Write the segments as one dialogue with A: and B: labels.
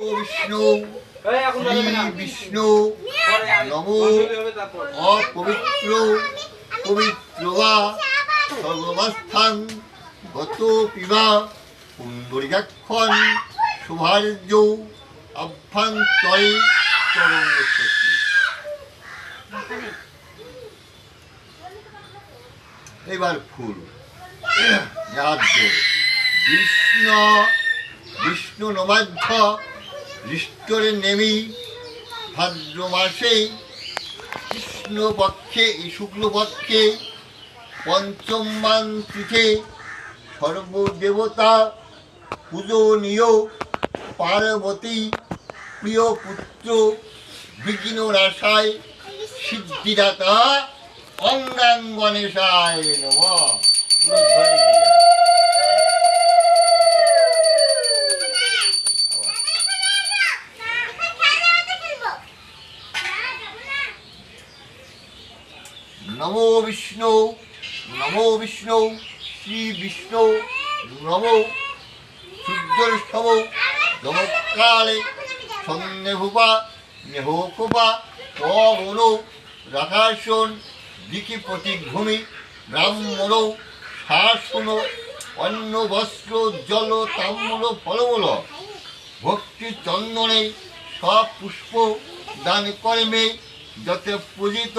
A: বিষ্ণু বিষ্ণু নমো অপবিত্র পবিত্র বা সর্বস্থান গত পিবা পুণ্ডরিকাক্ষণ শুভার্য অভ্যন্তরে এবার ফুল। বিষ্ণু বিষ্ণু নবাধ্য ঋষ্টরে নেমি ভাদ্র মাসে কৃষ্ণপক্ষে শুক্লপক্ষে পঞ্চম মান তিথে সর্বদেবতা পূজনীয় পার্বতী প্রিয় পুত্র বিঘ্ন রাশায় সিদ্ধিদাতা অঙ্গাঙ্গ গণেশায় নম নমো বিষ্ণু নমো বিষ্ণু শ্রী বিষ্ণু নমো সূর্যস্তম নমকালে সন্দেহুপা নেহোকুপা পবন রাধাসন দিকি প্রতিভূমি ব্রাহ্মণ শাসন অন্ন বস্ত্র জল তাম্বুল ফলমূল ভক্তি চন্দনে সব পুষ্প দান কর্মে যতে পূজিত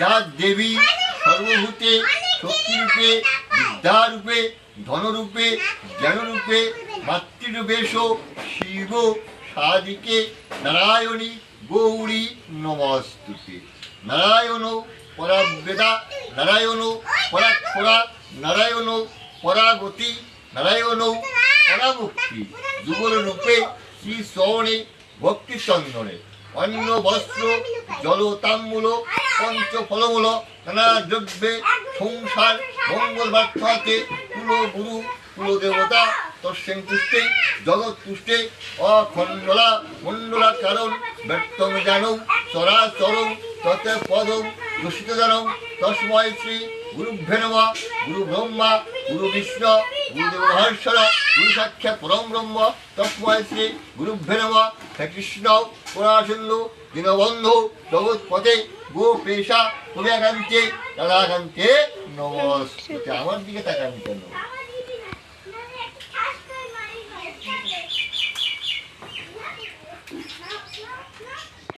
A: যা দেবী, সর্বভূতে, শক্তিরূপে, বিদ্যারূপে, ধনরূপে, জ্ঞানরূপে মাতৃরূপেশ শিব সাদিকে নারায়ণী, গৌরী, নমস্তুতে। নারায়ণ পরাবেদা নারায়ণ পরাক্ষরা নারায়ণ, পরাগতি, নারায়ণ, পরামুক্তি। যুগল রূপে শ্রী শ্রবণে ভক্তি চন্দনে অন্ন, বস্ত্র, জল, তাম্বুল পঞ্চ ফলমূল, নানা দ্রব্যে সংসার, মঙ্গল বার্থাতে কুল গুরু, কুল দেবতা তস্যেন তুষ্টে, জগৎ তুষ্টে, অখণ্ডলা, মণ্ডলা কারণ ব্যর্থম জানৌ চরাচরম ততে পদম দূষিত জানৌ তস্ময় শ্রী গুরুভ্যে নমঃ, গুরু ব্রহ্মা, গুরু বিষ্ণু গুরুদেব মহেশ্বর, গুরু সাক্ষাৎ পরম ব্রহ্ম তস্ময় শ্রী গুরুভ্যে নমঃ। হে কৃষ্ণ পুরাসিন্ধু দীনবন্ধু জগৎপথে গো পেশা কবিয়াকান্তে রাধাকান্তে নমস্তে আমার দিকে তাকান কেন